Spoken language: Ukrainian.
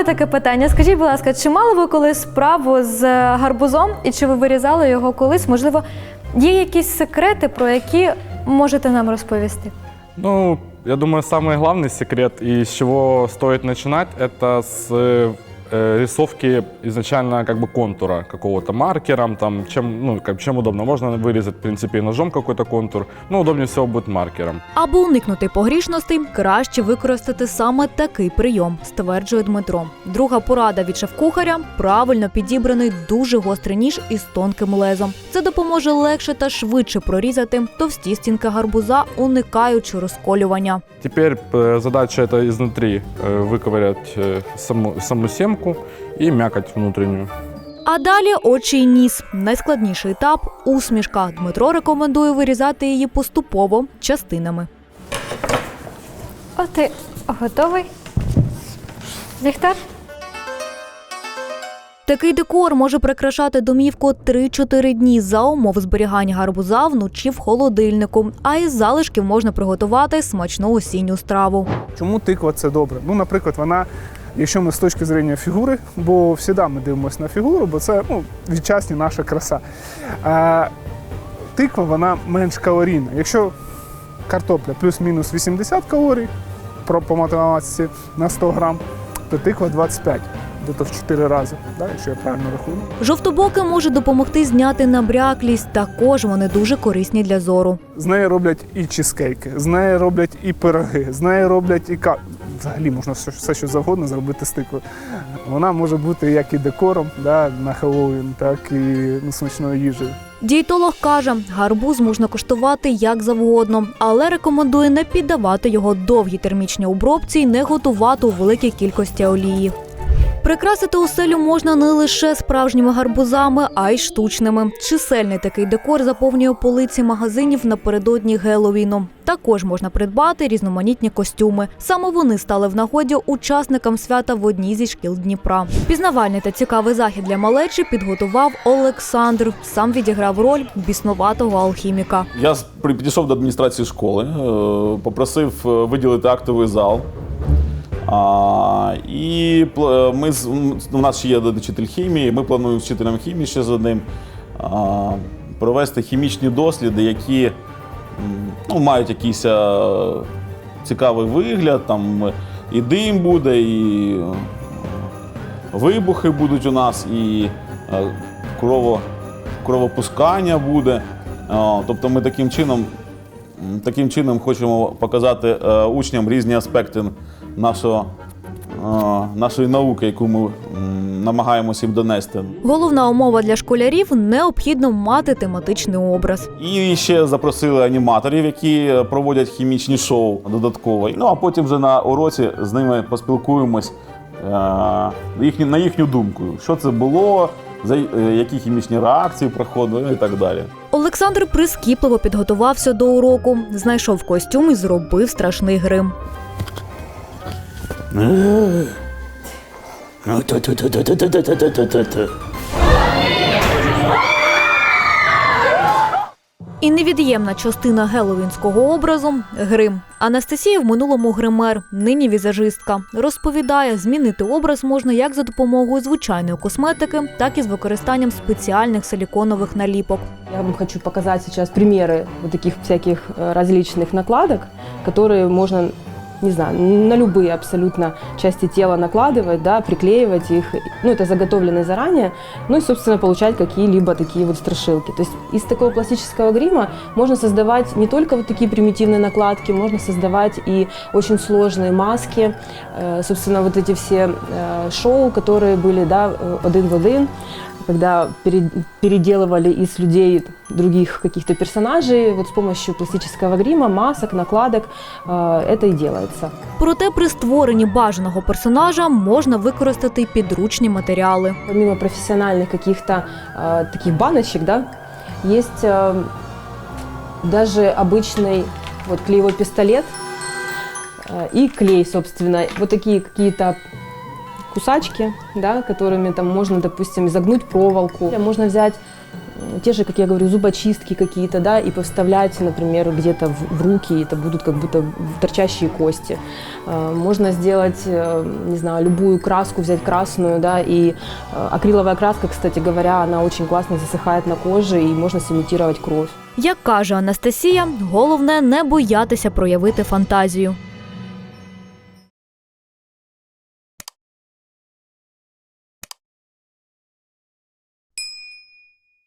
мене таке питання. Скажіть, будь ласка, чи мали ви колись справу з е, гарбузом і чи ви вирізали його колись? Можливо, є якісь секрети, про які можете нам розповісти? Ну, я думаю, самый главный секрет и с чего стоит начинать, это с э, э, рисовки изначально как бы контура какого-то маркером, там, чем, ну, как, чем удобно. Можно вырезать, в принципе, и ножом какой-то контур, но удобнее всего будет маркером. Аби уникнути погрішностей, краще використати саме такий прийом, стверджує Дмитро. Друга порада від шеф-кухаря правильно підібраний дуже гострий ніж із тонким лезом. Це допоможе легше та швидше прорізати товсті стінки гарбуза, уникаючи розколювання. Теперь э, задача это изнутри э, выковырять э, саму, саму семку и мякоть внутреннюю. А далі очі й ніс. Найскладніший етап усмішка. Дмитро рекомендує вирізати її поступово частинами. О, ти готовий? Ліхтар? Такий декор може прикрашати домівку 3-4 дні за умов зберігання гарбуза вночі в холодильнику. А із залишків можна приготувати смачну осінню страву. Чому тиква це добре? Ну, наприклад, вона, якщо ми з точки зрення фігури, бо завжди ми дивимося на фігуру, бо це ну, відчасні наша краса. А, тиква вона менш калорійна. Якщо картопля плюс-мінус 80 калорій про- по математиці на 100 грам, то тиква 25, десь в 4 рази, да, якщо я правильно рахую. Жовтобоки може допомогти зняти набряклість. Також вони дуже корисні для зору. З неї роблять і чизкейки, з неї роблять і пироги, з неї роблять і ка. Взагалі можна все, все що завгодно зробити з тиквою. Вона може бути як і декором да, на Хеллоуін, так і ну, смачною їжею. Дієтолог каже, гарбуз можна коштувати як завгодно, але рекомендує не піддавати його довгій термічній обробці і не готувати у великій кількості олії. Прикрасити оселю можна не лише справжніми гарбузами, а й штучними. Чисельний такий декор заповнює полиці магазинів напередодні Геловіну. Також можна придбати різноманітні костюми. Саме вони стали в нагоді учасникам свята в одній зі шкіл Дніпра. Пізнавальний та цікавий захід для малечі підготував Олександр. Сам відіграв роль біснуватого алхіміка. Я підійшов до адміністрації школи, е, попросив е, виділити актовий зал. А, і пл- ми у нас ще є вчитель хімії. Ми плануємо з вчителем хімії ще з одним а, провести хімічні досліди, які ну, мають якийсь а, цікавий вигляд. Там і дим буде, і е, вибухи будуть у нас, і е, крово, кровопускання буде. О, Тобто ми таким чином, таким чином хочемо показати е, учням різні аспекти нашого, е, нашої науки, яку ми намагаємося їм донести. Головна умова для школярів необхідно мати тематичний образ. І ще запросили аніматорів, які проводять хімічні шоу додатково. Ну а потім вже на уроці з ними поспілкуємось е, їхні, на їхню думку, що це було, за е, які хімічні реакції проходили і так далі. Олександр прискіпливо підготувався до уроку, знайшов костюм і зробив страшний грим. І невід'ємна частина геловінського образу грим. Анастасія в минулому гример, нині візажистка. Розповідає, змінити образ можна як за допомогою звичайної косметики, так і з використанням спеціальних силіконових наліпок. Я вам хочу показать сейчас примеры вот таких всяких э, различных накладок, которые можно, не знаю, на любые абсолютно части тела накладывать, да, приклеивать их. Ну, это заготовленные заранее. Ну и, собственно, получать какие-либо такие вот страшилки. То есть из такого пластического грима можно создавать не только вот такие примитивные накладки, можно создавать и очень сложные маски. Э, Собственно, вот эти все э, шоу, которые были, да, э, один в один, когда пере- переделывали из людей других каких-то персонажей, вот с помощью пластического грима, масок, накладок, э, это и делается. Проте при створенні бажаного персонажа можна використати й підручні матеріали. Помимо профессиональных каких-то э, таких баночек, да, есть э, даже обычный вот клеевой пистолет э, и клей, собственно, вот такие какие-то кусачки, да, которыми там можно, допустим, изогнуть проволоку. Можно взять те же, как я говорю, зубочистки какие-то, да, и повставлять, например, где-то в, в руки, это будут как будто торчащие кости. Э, Можно сделать, э, не знаю, любую краску, взять красную, да, и э, акриловая краска, кстати говоря, она очень классно засыхает на коже, и можно сымитировать кровь. Як каже Анастасія, головне не боятися проявити фантазію.